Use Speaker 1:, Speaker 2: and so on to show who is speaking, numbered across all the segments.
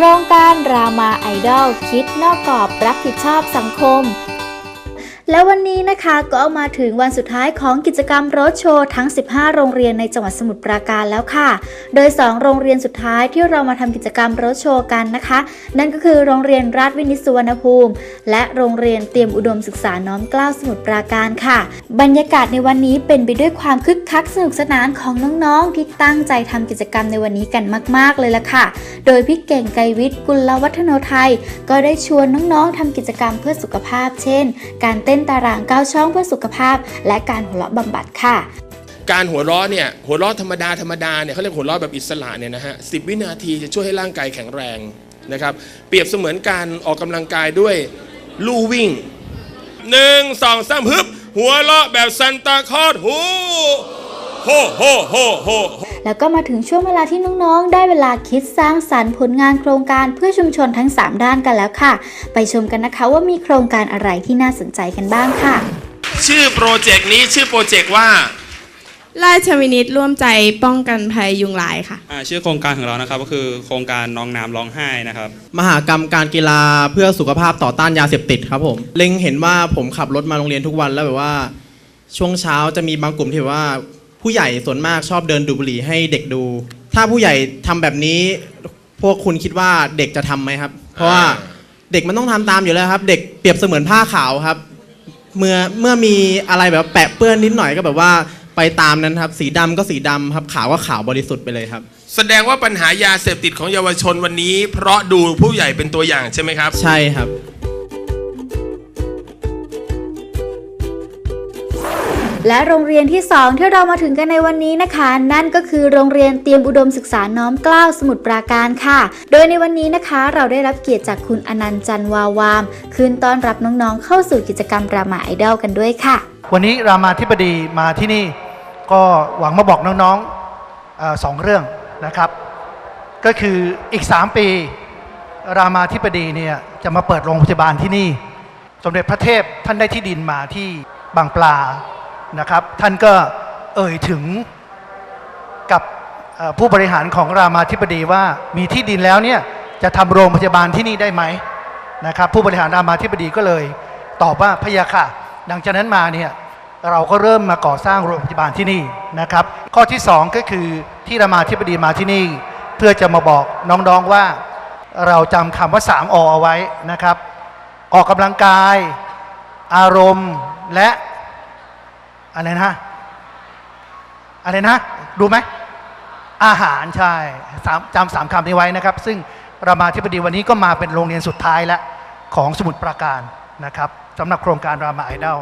Speaker 1: โครงการรามาไอดอลคิดนอกกรอบรับผิดชอบสังคม และวันนี้นะคะก็เอามาถึงวันสุดท้ายของกิจกรรมรถโชว์ทั้ง 15 โรงเรียนในจังหวัดสมุทรปราการแล้วค่ะ โดย 2 โรงเรียนสุดท้ายที่เรามาทำกิจกรรมรถโชว์กันนะคะ นั่นก็คือโรงเรียนราชวินิตสุวรรณภูมิ และโรงเรียนเตรียมอุดมศึกษาน้อมเกล้าสมุทรปราการค่ะ บรรยากาศในวันนี้เป็นไปด้วยความคึกคักสนุกสนานของน้องๆ ที่ตั้งใจทำกิจกรรมในวันนี้กันมาก ๆ เลยละค่ะ โดยพี่เก่งไกรวิทย์กุลวัฒโนไทย ก็ได้ชวนน้องๆทำกิจกรรมเพื่อสุขภาพ เช่น การเต้นตารางเก้าช่องเพื่อสุขภาพ และการหัวเราะบำบัดค่ะ
Speaker 2: การหัวเราะเนี่ยหัวเราะธรรมดาธรรมดาเนี่ยเขาเรียกหัวเราะแบบอิสระเนี่ยนะฮะสิวินาทีจะช่วยให้ร่างกายแข็งแรงนะครับ เปรียบเสมือนการออกกำลังกายด้วยลู่วิ่งหนึ่งสองสามฮึบ หัวเราะแบบซันตาคลอดหู โฮโฮโฮโฮ
Speaker 1: แล้วก็มาถึงช่วงเวลาที่น้องๆ ได้เวลาคิดสร้างสรรค์ผลงานโครงการเพื่อชุมชนทั้ง 3 ด้านกันแล้วค่ะ ไปชมกันนะคะว่ามีโครงการอะไรที่น่าสนใจกันบ้างค่ะ
Speaker 2: ชื่อโปรเจกต์นี้ชื่อโปรเจกต์ว่า
Speaker 3: ราชวินิตร่วมใจป้องกันภัยยุงลายค่ะ
Speaker 4: อ่าชื่อโครงการของเรานะครับก็คือโครงการน้องน้ำร้องไห้นะครับ
Speaker 5: มหากรรมการกีฬาเพื่อสุขภาพต่อต้านยาเสพติดครับผมเล็งเห็นว่าผมขับรถมาโรงเรียนทุกวันแล้วแบบว่า ช่วงเช้าจะมีบางกลุ่มที่แบบว่า ผู้ใหญ่ส่วนมากชอบเดินดูดบุหรี่ให้เด็กดู ถ้าผู้ใหญ่ทำแบบนี้พวกคุณคิดว่าเด็กจะทำไหมครับ เพราะว่า เด็กมันต้องทำตามอยู่แล้วครับ เด็กเปรียบเสมือนผ้าขาวครับ เมื่อเมื่อมีอะไรแบบแปะเปื้อนนิดหน่อยก็แบบว่าไปตามนั้นครับ สีดำก็สีดำครับ ขาวก็ขาวบริสุทธิ์ไปเลยครับ
Speaker 2: แสดงว่าปัญหายาเสพติดของเยาวชนวันนี้ เพราะดูผู้ใหญ่เป็นตัวอย่างใช่ไหมครับ
Speaker 5: ใช่ครับ
Speaker 1: และโรงเรียนที่ 2 ที่เรามาถึงกันในวันนี้นะคะ นั่นก็คือโรงเรียนเตรียมอุดมศึกษาน้อมเกล้าสมุทรปราการค่ะ โดยในวันนี้นะคะเราได้รับเกียรติจากคุณอนันต์จันวาวาม คืนต้อนรับน้องๆ เข้าสู่กิจกรรมรามาไอดอลกันด้วยค่ะ
Speaker 6: วันนี้รามาธิบดีมาที่นี่ก็หวังมาบอกน้องๆอสองเรื่องนะครับ ก็คืออีก 3 ปี รามาธิบดีเนี่ยจะมาเปิดโรงพยาบาลที่นี่ สมเด็จพระเทพท่านได้ที่ดินมาที่บางปลา นะครับ ท่านก็เอ่ยถึงกับผู้บริหารของรามาธิบดีว่ามีที่ดินแล้วเนี่ยจะทำโรงพยาบาลที่นี่ได้ไหมนะครับผู้บริหารรามาธิบดีก็เลยตอบว่าพะยาค่ะ ดังจากนั้นมาเนี่ยเราก็เริ่มมาก่อสร้างโรงพยาบาลที่นี่นะครับ ข้อที่สองก็คือที่รามาธิบดีมาที่นี่ เพื่อจะมาบอกน้องๆว่าเราจำคำว่า 3อเอาไว้นะครับ ออกกำลังกาย อารมณ์และ อะไรนะ อะไรนะ ดูไหม อาหารใช่สามจำสามคำนี้ไว้นะครับ ซึ่งรามาธิบดีวันนี้ก็มาเป็นโรงเรียนสุดท้ายแล้วของสมุทรปราการนะครับสำหรับโครงการรามาไอดอล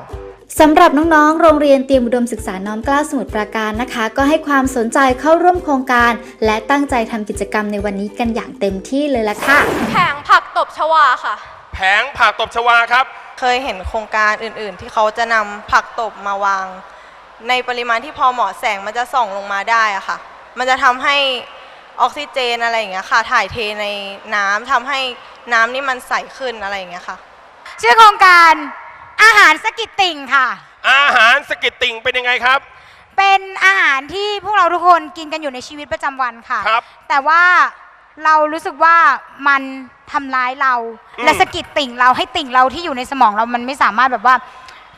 Speaker 1: สำหรับน้องๆ โรงเรียนเตรียมอุดมศึกษาน้อมเกล้าสมุทรปราการนะคะ ก็ให้ความสนใจเข้าร่วมโครงการ และตั้งใจทำกิจกรรมในวันนี้กันอย่างเต็มที่เลยละค่ะ
Speaker 7: แผงผักตบชวาค่ะ
Speaker 2: แผงผักตบชวาครับ
Speaker 8: เคยเห็นโครงการอื่นๆ ที่เขาจะนำผักตบมาวาง ในปริมาณที่พอเหมาะแสงมันจะส่องลงมาได้อะค่ะ มันจะทำให้ออกซิเจนอะไรอย่างเงี้ยค่ะ ถ่ายเทในน้ำทำให้น้ำนี่มันใสขึ้นอะไรอย่างเงี้ยค่ะ
Speaker 9: ชื่อโครงการอาหารสกิดติ่งค่ะ
Speaker 2: อาหารสกิดติ่งเป็นยังไงครับ
Speaker 9: เป็นอาหารที่พวกเราทุกคนกินกันอยู่ในชีวิตประจำวันค่ะ
Speaker 2: ครับ
Speaker 9: แต่ว่า เรารู้สึกว่ามันทำร้ายเรา
Speaker 2: อืม
Speaker 9: และสกิดติ่งเราให้ติ่งเราที่อยู่ในสมองเรามันไม่สามารถแบบว่า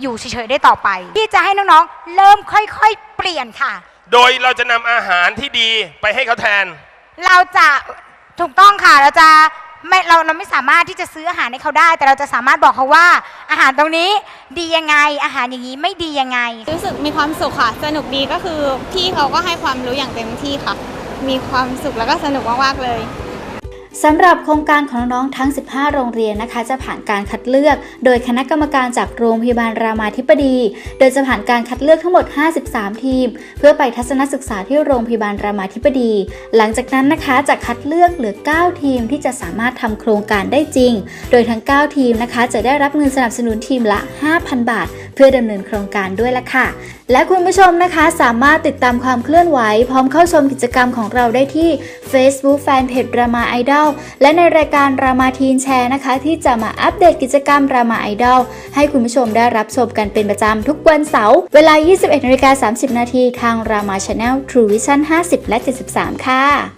Speaker 9: อยู่เฉยๆได้ต่อไป ที่จะให้น้องๆ เริ่มค่อยๆ เปลี่ยนค่ะ
Speaker 2: โดยเราจะนำอาหารที่ดีไปให้เขาแทน
Speaker 9: เราจะถูกต้องค่ะเราจะไม่เราเราไม่สามารถที่จะซื้ออาหารให้เขาได้ แต่เราจะสามารถบอกเขาว่า อาหารตรงนี้ดียังไง อาหารอย่างนี้ไม่ดียังไง
Speaker 3: รู้สึกมีความสุขค่ะ สนุกดีก็คือพี่เขาก็ให้ความรู้อย่างเต็มที่ค่ะ มีความสุขแล้วก็สนุกมากๆเลย
Speaker 1: สำหรับโครงการของน้องๆทั้ง 15 โรงเรียนนะคะ จะผ่านการคัดเลือก โดยคณะกรรมการจากโรงพยาบาลรามาธิบดี โดยจะผ่านการคัดเลือกทั้งหมด 53 ทีม เพื่อไปทัศนศึกษาที่โรงพยาบาลรามาธิบดี หลังจากนั้นนะคะจะคัดเลือกเหลือ 9 ทีมที่จะสามารถทำโครงการได้จริง โดยทั้ง 9 ทีมนะคะ จะได้รับเงินสนับสนุนทีมละ 5,000 บาท เพื่อดำเนินโครงการด้วยละค่ะ และคุณผู้ชมนะคะสามารถติดตามความเคลื่อนไหว พร้อมเข้าชมกิจกรรมของเราได้ที่ Facebook Fanpage รามาไอดอลและในรายการรามาทีนแชร์นะคะ ที่จะมาอัปเดตกิจกรรมรามาไอดอลให้คุณผู้ชมได้รับชมกันเป็นประจำทุกวันเสาร์เวลา 21นาฬิกา30 นาทีทางรามาชาแนล True Vision 50 และ 73 ค่ะ